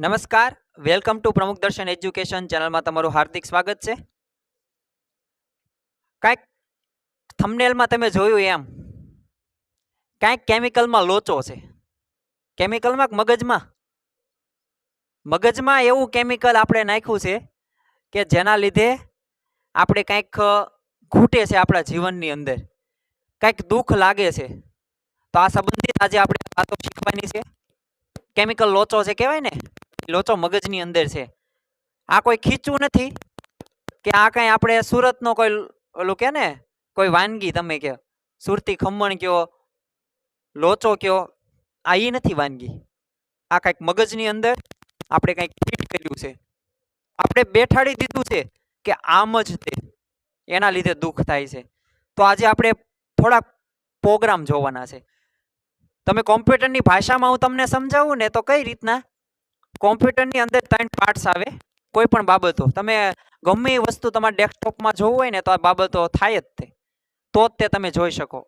નમસ્કાર, welcome to પ્રમુખ દર્શન એજ્યુકેશન ચેનલમાં તમારું હાર્દિક સ્વાગત છે. કાંઈક થમનેલમાં તમે જોયું એમ, કાંઈક કેમિકલમાં લોચો છે. કેમિકલમાં મગજમાં? મગજમાં એવું કેમિકલ આપણે નાખ્યું છે કે જેના લીધે આપણે કાંઈક ખૂટે છે આપણા જીવનની અંદર. કાંઈક દુઃખ લાગે છે. તો આ સંબંધિત આજે આપણે વાતો શીખવાની છે. કેમિકલ લોચો છે કહેવાય ને? લોચો મગજની અંદર છે. આ કોઈ ખીચું નથી? કે આ કાંઈ આપણે સુરતનો કોઈ ઓલું કે ને? કોઈ વાનગી તમે કહો. સુરતી ખમણ કયો, લોચો કયો, આ એ નથી વાનગી. આ કાંઈક મગજની અંદર આપણે કાંઈક ફિટ કર્યું છે. આપણે બેઠાડી દીધું છે કે આમ જ તે. એના લીધે દુઃખ થાય છે. તો આજે આપણે થોડાક પ્રોગ્રામ જોવાના છે. તમે કોમ્પ્યુટરની ભાષામાં હું તમને સમજાવું ને તો કઈ રીતના? કોમ્પ્યુટરની અંદર ત્રણ પાર્ટ્સ આવે કોઈ પણ બાબતો. તમે ગમે એ વસ્તુ તમારા ડેસ્કટોપમાં જોવું હોય ને તો આ બાબતો થાય જ તે. તો જ તે તમે જોઈ શકો.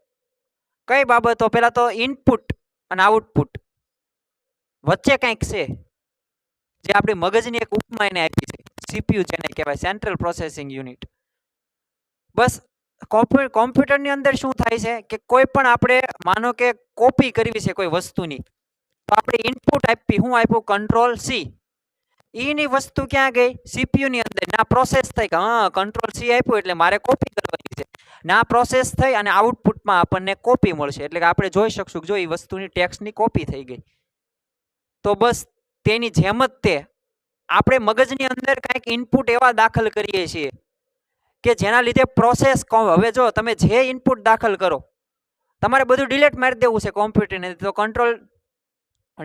કઈ બાબતો? પહેલાં તો ઇનપુટ અને આઉટપુટ વચ્ચે કંઈક છે, જે આપણી મગજની એક ઉપમા એને આપી છે. સીપીયુ જેને કહેવાય સેન્ટ્રલ પ્રોસેસિંગ યુનિટ બસ, કોમ્પ્યુ, કોમ્પ્યુટરની અંદર શું થાય છે કે કોઈ પણ આપણે, માનો કે કોપી કરવી છે કોઈ વસ્તુની તો આપણે ઇનપુટ આપી, હું આપ્યું કંટ્રોલ સી ઈની વસ્તુ ક્યાં ગઈ? સીપીયુની અંદર. ના પ્રોસેસ થઈ કે હા કંટ્રોલ સી આપ્યું એટલે મારે કોપી કરવાની છે. ના પ્રોસેસ થઈ અને આઉટપુટમાં આપણને કોપી મળશે. એટલે કે આપણે જોઈ શકશું જો એ વસ્તુની ટેક્સની કોપી થઈ ગઈ. તો બસ, તેની જેમ જ તે. આપણે મગજની અંદર કાંઈક ઇનપુટ એવા દાખલ કરીએ છીએ કે જેના લીધે પ્રોસેસ હવે જો તમે જે ઇનપુટ દાખલ કરો, તમારે બધું ડિલેટ મારી દેવું છે કોમ્પ્યુટરને તો કંટ્રોલ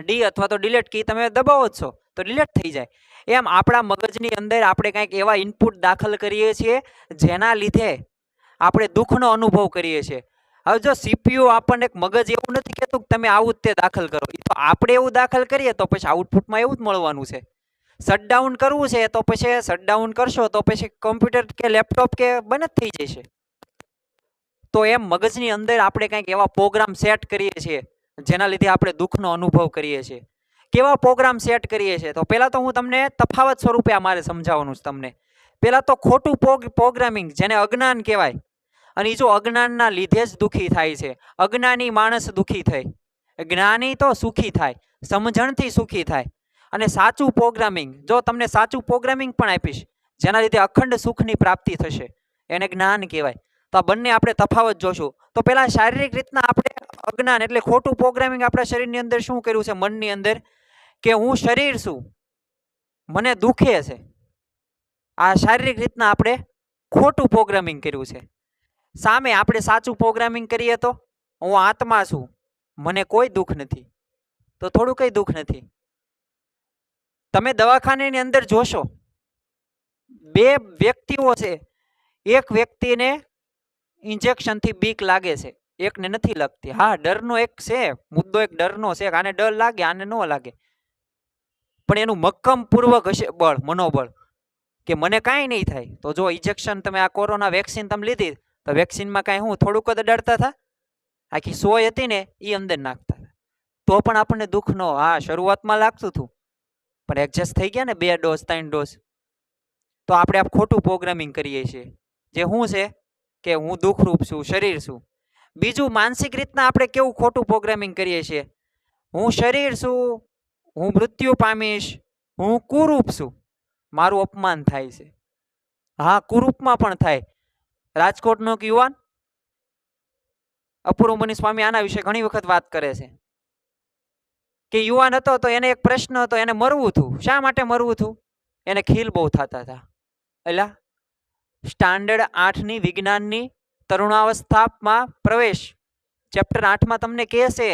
ડી અથવા તો ડિલેટ કી તમે દબાવો છો, તો ડિલેટ થઈ જાય. એમ આપણા મગજની અંદર આપણે કંઈક એવા ઇનપુટ દાખલ કરીએ છીએ, જેના લીધે આપણે દુઃખનો અનુભવ કરીએ છીએ. હવે જો સીપીયુ આપણને એક મગજ એવું નથી કહેતું કે તમે આવું જ તે દાખલ કરો તો આપણે એવું દાખલ કરીએ તો પછી આઉટપુટમાં એવું જ મળવાનું છે. શટડાઉન કરવું છે તો પછી શટડાઉન કરશો તો પછી કમ્પ્યુટર કે લેપટોપ કે બંધ થઈ જશે. તો એમ મગજની અંદર આપણે કંઈક એવા પ્રોગ્રામ સેટ કરીએ છીએ જેના લીધે આપણે દુઃખનો અનુભવ કરીએ છીએ. કેવા પ્રોગ્રામ સેટ કરીએ છીએ? તો પહેલાં તો હું તમને તફાવત સ્વરૂપે આ મારે સમજાવવાનું છે તમને. પહેલાં તો ખોટું પ્રોગ્રામિંગ જેને અજ્ઞાન કહેવાય, અને એ જો અજ્ઞાનના લીધે જ દુઃખી થાય છે. અજ્ઞાની માણસ દુઃખી થાય. જ્ઞાની તો સુખી થાય, સમજણથી સુખી થાય. અને સાચું પ્રોગ્રામિંગ જો તમને સાચું પ્રોગ્રામિંગ પણ આપીશ, જેના લીધે અખંડ સુખની પ્રાપ્તિ થશે, એને જ્ઞાન કહેવાય. તો આ બંને આપણે તફાવત જોશું. તો પહેલાં શારીરિક રીતના આપણે અજ્ઞાન એટલે ખોટું પ્રોગ્રામિંગ આપણા શરીરની અંદર શું કર્યું છે? મનની અંદર કે હું શરીર છું. મને દુખે છે. આ શારીરિક રીતના આપણે ખોટું પ્રોગ્રામિંગ કર્યું છે. સામે આપણે સાચું પ્રોગ્રામિંગ કરીએ તો હું આત્મા છું. મને કોઈ દુઃખ નથી. તો થોડું કંઈ દુઃખ નથી. તમે દવાખાનાની અંદર જોશો. બે વ્યક્તિઓ છે. એક વ્યક્તિને ઇન્જેક્શનથી બીક લાગે છે. એકને નથી લાગતી. હા, ડરનો એક છે, મુદ્દો એક ડરનો છે આને ડર લાગે, આને ન લાગે. પણ એનું મક્કમ પૂર્વક હશે, બળ, મનોબળ, કે મને કાંઈ નહીં થાય. તો જો ઇન્જેક્શન તમે આ કોરોના વેક્સિન તમે લીધી, તો વેક્સિનમાં કાંઈ હું થોડુંક જ ડરતા હતા આખી સોય હતી ને એ અંદર નાખતા હતા તો પણ આપણને દુઃખ ન હા, શરૂઆતમાં લાગતું હતું, પણ એડજસ્ટ થઈ ગયા ને બે ડોઝ ત્રણ ડોઝ તો આપણે આ ખોટું પ્રોગ્રામિંગ કરીએ છીએ. જે શું છે, કે હું દુઃખરૂપ છું, શરીર છું. બીજું માનસિક રીતના આપણે કેવું ખોટું પ્રોગ્રામિંગ કરીએ છીએ? હું શરીર છું, હું મૃત્યુ પામીશ, હું કુરૂપ છું. મારું અપમાન થાય છે. હા, કુરૂપમાં પણ થાય. રાજકોટનો એક યુવાન અપૂર્વમની સ્વામી આના વિશે ઘણી વખત વાત કરે છે. કે યુવાન હતો તો એને એક પ્રશ્ન હતો, એને મરવું હતું શા માટે મરવું હતું એને ખીલ બહુ થતા હતા. એલા, સ્ટાન્ડર્ડ આઠની વિજ્ઞાનની તરુણાવસ્થામાં પ્રવેશ. ચેપ્ટર આઠમાં તમને કહે છે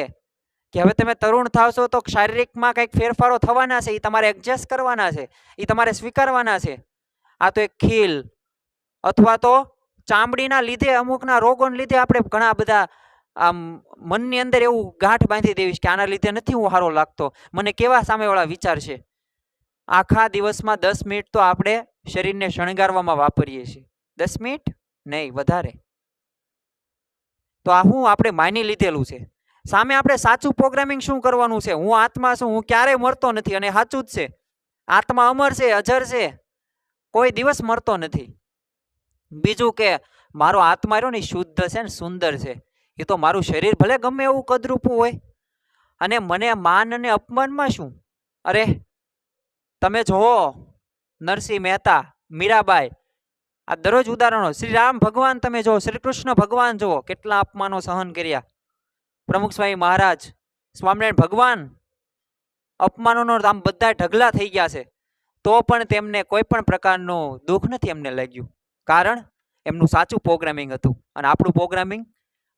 કે હવે તમે તરુણ થાવશો તો શારીરિકમાં કંઈક ફેરફારો થવાના છે એ તમારે એડજસ્ટ કરવાના છે એ તમારે સ્વીકારવાના છે. આ તો એક ખીલ અથવા તો ચામડીના લીધે અમુકના રોગોને લીધે આપણે ઘણા બધા આમ મનની અંદર એવું ગાંઠ બાંધી દેવીશ કે આના લીધે નથી હું સારો લાગતો. મને કેવા સામેવાળા વિચાર છે? આખા દિવસમાં દસ મિનિટ તો આપણે શરીરને શણગારવામાં વાપરીએ છીએ. દસ મિનિટ? નહીં, વધારે. તો આ હું આપણે માની લીધેલું છે. સામે આપણે સાચું પ્રોગ્રામિંગ શું કરવાનું છે? હું આત્મા છું, હું ક્યારેય મરતો નથી અને સાચું જ છે. આત્મા અમર છે, અજર છે. કોઈ દિવસ મરતો નથી. બીજું કે મારો આત્મા રહ્યો ને શુદ્ધ છે ને સુંદર છે. એ તો મારું શરીર ભલે ગમે એવું કદરૂપું હોય, અને મને માન અને અપમાનમાં શું? અરે, તમે જુઓ, નરસિંહ મહેતા, મીરાબાઈ આ દરરોજ ઉદાહરણો. શ્રી રામ ભગવાન તમે જુઓ શ્રી કૃષ્ણ ભગવાન જુઓ, કેટલા અપમાનો સહન કર્યા. પ્રમુખ સ્વામી મહારાજ, સ્વામિનારાયણ ભગવાન, અપમાનોનો આમ બધા ઢગલા થઈ ગયા છે. તો પણ તેમને કોઈ પણ પ્રકારનું દુઃખ નથી એમને લાગ્યું. કારણ, એમનું સાચું પ્રોગ્રામિંગ હતું અને આપણું પ્રોગ્રામિંગ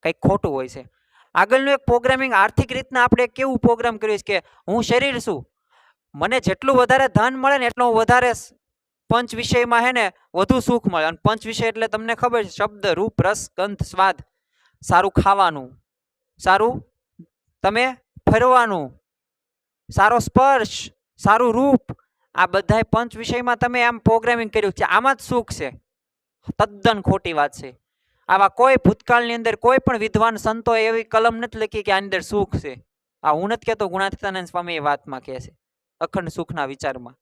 કંઈક ખોટું હોય છે. આગળનું એક પ્રોગ્રામિંગ આર્થિક રીતના આપણે કેવું પ્રોગ્રામ કર્યું છે કે હું શરીર છું. મને જેટલું વધારે ધન મળે ને એટલું હું વધારે પંચ વિષયમાં હે ને વધુ સુખ મળે. અને પંચ વિષય એટલે તમને ખબર છે, શબ્દ, રૂપ, રસ, ગંધ, સ્વાદ, સારું ખાવાનું. સારું? તમે ફરવાનું. સારો સ્પર્શ, સારું રૂપ. આ બધાય પંચ વિષયમાં તમે આમ પ્રોગ્રામિંગ કર્યું છે. આમાં જ સુખ છે. તદ્દન ખોટી વાત છે. આવા કોઈ ભૂતકાળની અંદર કોઈ પણ વિદ્વાન સંતોએ એવી કલમ નથી લખી કે આની અંદર સુખ છે. આ હું નથી કહેતો, ગુણાતીતાનંદ સ્વામી એ વાતમાં કહે છે. અખંડ સુખના વિચારમાં.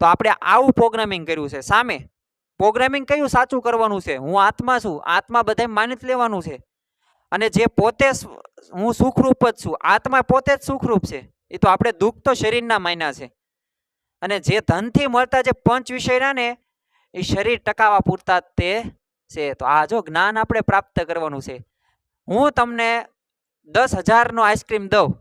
તો આપણે આવું પ્રોગ્રામિંગ કર્યું છે. સામે પ્રોગ્રામિંગ કયું? સાચું કરવાનું છે. હું આત્મા છું. આત્મા બધાય માની જ લેવાનું છે. અને જે પોતે હું સુખરૂપ જ છું. આત્મા પોતે જ સુખરૂપ છે. એ તો આપણે દુઃખ તો શરીરના માયના છે. અને જે ધનથી મળતા જે પંચ વિષયના ને, એ શરીર ટકાવા પૂરતા તે છે. તો આ જો જ્ઞાન આપણે પ્રાપ્ત કરવાનું છે. હું તમને દસ હજારનો આઈસ્ક્રીમ દઉં.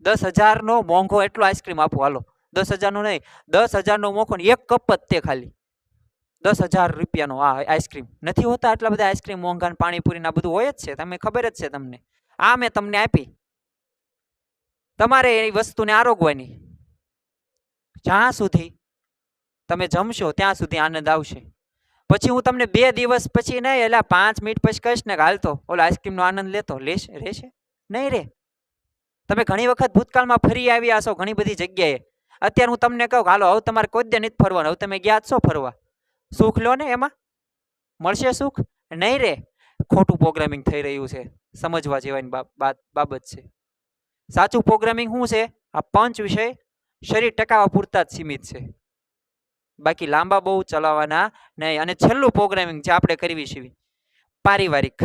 દસ હજારનો મોંઘો એટલો આઈસ્ક્રીમ આપું. હાલો. દસ હજારનો નહીં, દસ હજારનો મોંઘો એક કપ જ તે ખાલી. દસ હજાર રૂપિયાનો આ આઈસ્ક્રીમ. નથી હોતા આટલા બધા આઈસ્ક્રીમ, મોંઘા ને આ બધું હોય જ છે. તમે ખબર જ છે તમને. આ મેં તમને આપી. તમારે એ વસ્તુને આરોગવાની. જ્યાં સુધી તમે જમશો, ત્યાં સુધી આનંદ આવશે. પછી હું તમને બે દિવસ પછી નહીં, એટલે પાંચ મિનિટ પછી કહીશ ને હાલતો હાલ ઓલો આઈસ્ક્રીમનો આનંદ લેતો. લેશે, રહેશે. નહીં રે. તમે ઘણી વખત ભૂતકાળમાં ફરી આવ્યા છો ઘણી બધી જગ્યાએ. અત્યારે હું તમને કહું હાલો, હવે તમારે કોઈ દે નથી ફરવાનું. હવે તમે ગયા છો ફરવા. સુખ લો ને એમાં. મળશે સુખ? નહીં રે. ખોટું પ્રોગ્રામિંગ થઈ રહ્યું છે. સમજવા જેવાની બાબત છે. સાચું પ્રોગ્રામિંગ શું છે? આ પંચ વિષય શરીર ટકાવા પૂરતા જ સીમિત છે. બાકી લાંબા બહુ ચલાવવાના નહીં. અને છેલ્લું પ્રોગ્રામિંગ જે આપણે કરવી છે, પારિવારિક.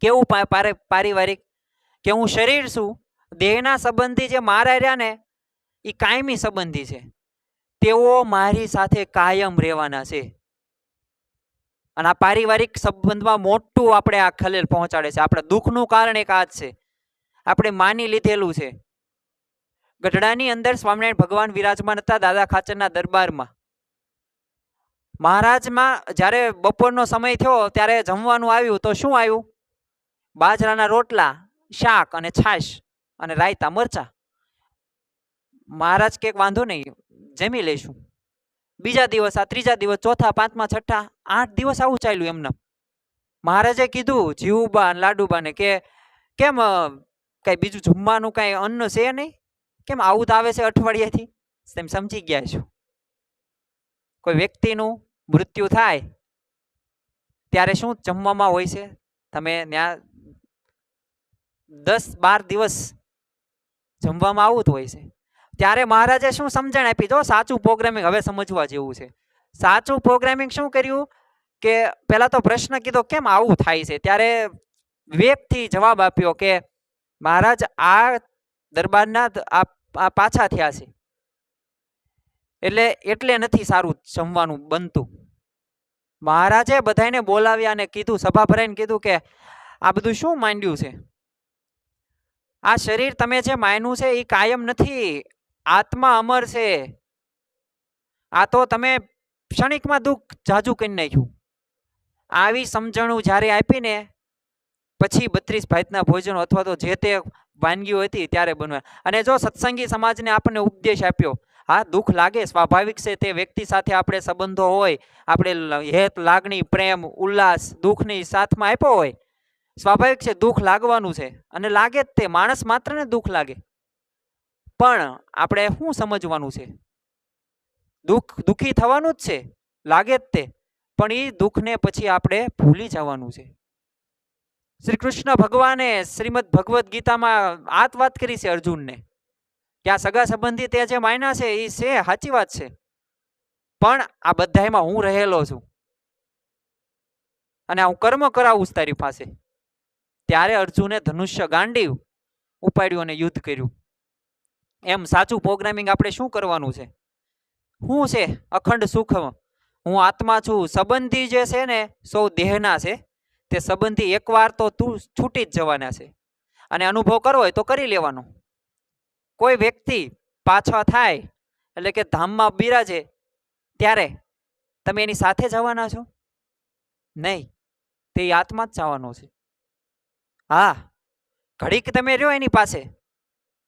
કેવું પારિવારિક? કે હું શરીર છું, દેહના સંબંધી જે મારા રહ્યા ને એ કાયમી સંબંધી છે. તેઓ મારી સાથે કાયમ રહેવાના છે. અને આ પારિવારિક સંબંધમાં મોટું આપણે આ ખલેલ પહોંચાડે છે. આપણા દુઃખનું કારણ એક આ જ છે. આપણે માની લીધેલું છે. ગઢડાની અંદર સ્વામિનારાયણ ભગવાન વિરાજમાન હતા દાદા ખાચરના દરબારમાં. મહારાજમાં જ્યારે બપોરનો સમય થયો ત્યારે જમવાનું આવ્યું તો શું આવ્યું? બાજરાના રોટલા, શાક અને છાશ અને રાયતા મરચા. મહારાજ કે વાંધો નહીં, જમી લઈશું. બીજા દિવસ, આ ત્રીજા દિવસ, ચોથા, પાંચમા, છઠ્ઠા, આઠ દિવસ આવું ચાલ્યું એમને. મહારાજે કીધું જીવુબા લાડુબાને, કે કેમ કાંઈ બીજું જમવાનું કાંઈ અન્ન છે નહીં? કેમ આવું તો આવે છે અઠવાડિયાથી? તેમ સમજી ગયા છો. કોઈ વ્યક્તિનું મૃત્યુ થાય, ત્યારે શું જમવામાં હોય છે? તમે ત્યાં દસ બાર દિવસ જમવામાં આવું જ હોય છે. ત્યારે મહારાજે શું સમજણ આપી? જો સાચું પ્રોગ્રામિંગ હવે સમજવા જેવું છે. સાચું પ્રોગ્રામિંગ શું કર્યું? કે પહેલા તો પ્રશ્ન કીધો, કેમ આવું થાય છે? ત્યારે વિવેકથી જવાબ આપ્યો કે, મહારાજ, આ દરબારના આ પાછા થયા છે. એટલે એટલે નથી સારું જમવાનું બનતું. મહારાજે બધાને બોલાવ્યા અને કીધું સભા ભરાઈને કીધું કે, આ બધું શું માંડ્યું છે? આ શરીર તમે જે માન્યું છે એ કાયમ નથી. આત્મા અમર છે. આ તો તમે ક્ષણિકમાં દુઃખ જાજુ કરી નાખ્યું. આવી સમજણું જ્યારે આપીને પછી બત્રીસ ભાતના ભોજનો અથવા તો જે તે વાનગીઓ હતી ત્યારે બનવા. અને જો સત્સંગી સમાજને આપણને ઉપદેશ આપ્યો, હા, દુઃખ લાગે, સ્વાભાવિક છે તે વ્યક્તિ સાથે આપણે સંબંધો હોય, આપણે હેત, લાગણી, પ્રેમ, ઉલ્લાસ, દુઃખની સાથમાં આપ્યો હોય, સ્વાભાવિક છે દુઃખ લાગવાનું છે. અને લાગે જ તે, માણસ માત્રને દુઃખ લાગે. પણ આપણે શું સમજવાનું છે? દુઃખ, દુઃખી થવાનું જ છે, લાગે જ તે, પણ એ દુઃખને પછી આપણે ભૂલી જવાનું છે. શ્રી કૃષ્ણ ભગવાને શ્રીમદ ભગવદ્ ગીતામાં આ જ વાત કરી છે અર્જુનને, કે આ સગા સંબંધી તે જે માયના છે, એ છે, સાચી વાત છે. પણ આ બધામાં હું રહેલો છું. અને હું કર્મ કરાવું છું તારી પાસે. ત્યારે અર્જુને ધનુષ્ય ગાંડી ઉપાડ્યું અને યુદ્ધ કર્યું. એમ સાચું પ્રોગ્રામિંગ આપણે શું કરવાનું છે? શું છે અખંડ સુખ હું આત્મા છું. સંબંધી જે છે ને, સૌ દેહના છે. તે સંબંધી એકવાર તો તું છૂટી જ જવાના છે. અને અનુભવ કરવો હોય તો કરી લેવાનો. કોઈ વ્યક્તિ પાછા થાય, એટલે કે ધામમાં બિરાજે ત્યારે તમે એની સાથે જવાના છો? નહીં. તે આત્મા જ જવાનો છે. હા. ઘડીક તમે રહ્યો એની પાસે.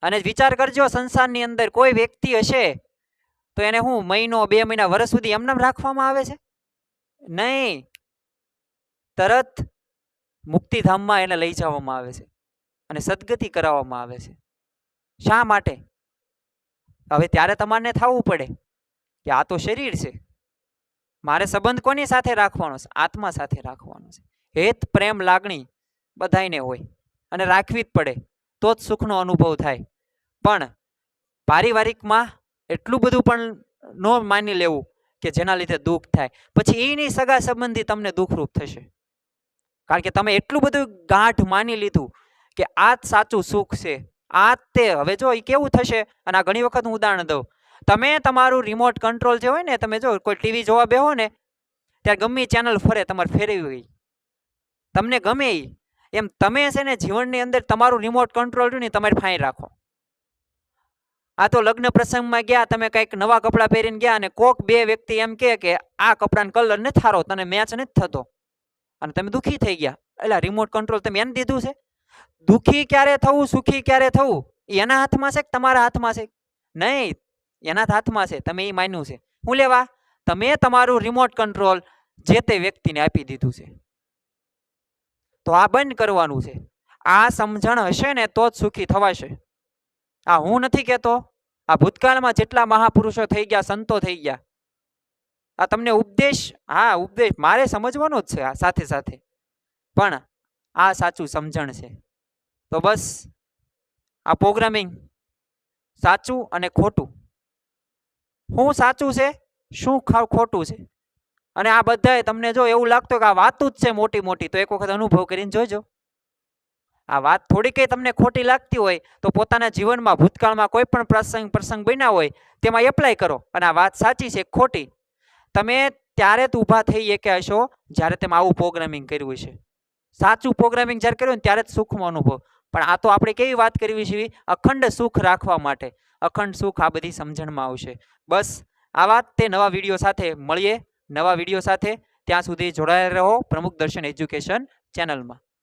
અને વિચાર કરજો, સંસારની અંદર કોઈ વ્યક્તિ હશે, તો એને હું મહિનો, બે મહિના, વર્ષ સુધી એમને રાખવામાં આવે છે? નહીં. તરત મુક્તિધામમાં એને લઈ જવામાં આવે છે અને સદગતિ કરાવવામાં આવે છે. શા માટે? હવે ત્યારે તમારે થવું પડે કે આ તો શરીર છે. મારે સંબંધ કોની સાથે રાખવાનો છે? આત્મા સાથે રાખવાનો છે. હેત, પ્રેમ, લાગણી બધાયને હોય અને રાખવી જ પડે, તો જ સુખનો અનુભવ થાય. પણ પારિવારિકમાં એટલું બધું પણ ન માની લેવું કે જેના લીધે દુઃખ થાય. પછી એની સગા સંબંધી તમને દુઃખરૂપ થશે. કારણ કે તમે એટલું બધું ગાંઠ માની લીધું કે આ જ સાચું સુખ છે, આ જ તે. હવે જો એ કેવું થશે? અને આ ઘણી વખત હું ઉદાહરણ દઉં. તમે તમારું રિમોટ કંટ્રોલ જે હોય ને, તમે જો કોઈ ટીવી જોવા બેહો ને ત્યારે ગમે ચેનલ ફરે, તમારે ફેરવી ગઈ તમને ગમે એમ તમે છે ને જીવનની અંદર તમારું રિમોટ કંટ્રોલ રહ્યું ને તમારે ફાઈ રાખો. આ તો લગ્ન પ્રસંગમાં ગયા, તમે કંઈક નવા કપડાં પહેરીને ગયા અને કોક બે વ્યક્તિ એમ કે આ કપડાનો કલર નથી થારો તને મેચ નથી થતો. અને તમે દુઃખી થઈ ગયા. એટલે રિમોટ કંટ્રોલ તમે એને દીધું છે? દુઃખી ક્યારે થવું, સુખી ક્યારે થવું? એના હાથમાં છે કે તમારા હાથમાં છે? નહીં, એના હાથમાં છે, તમે એ માન્યું છે. હું લેવા? તમે તમારું રિમોટ કંટ્રોલ જે તે વ્યક્તિને આપી દીધું છે. તો આ બંધ કરવાનું છે. આ સમજણ હશે ને, તો જ સુખી થવાશે. આ હું નથી કહેતો. આ ભૂતકાળમાં જેટલા મહાપુરુષો થઈ ગયા, સંતો થઈ ગયા. આ તમને ઉપદેશ, હા, ઉપદેશ મારે સમજવાનો જ છે આ સાથે સાથે. પણ આ સાચું સમજણ છે. તો બસ, આ પ્રોગ્રામિંગ સાચું અને ખોટું. શું સાચું છે, શું ખોટું છે? અને આ બધાય તમને જો એવું લાગતું કે આ વાતું જ છે મોટી મોટી તો એક વખત અનુભવ કરીને જોજો. આ વાત થોડી કંઈ તમને ખોટી લાગતી હોય તો પોતાના જીવનમાં ભૂતકાળમાં કોઈ પણ પ્રસંગ પ્રસંગ બન્યા હોય તેમાં એપ્લાય કરો અને આ વાત સાચી છે, ખોટી. તમે ત્યારે જ ઊભા થઈ કે હશો જ્યારે તમે આવું પ્રોગ્રામિંગ કર્યું છે સાચું પ્રોગ્રામિંગ જ્યારે કર્યું ને ત્યારે જ સુખનો અનુભવ. પણ આ તો આપણે કેવી વાત કરવી છે? અખંડ સુખ રાખવા માટે. અખંડ સુખ આ બધી સમજણમાં આવશે. બસ, આ વાત તે નવા વીડિયો સાથે મળીએ. નવા વીડિયો સાથે ત્યાં સુધી જોડાયેલા રહો. પ્રમુખ દર્શન એજ્યુકેશન ચેનલમાં.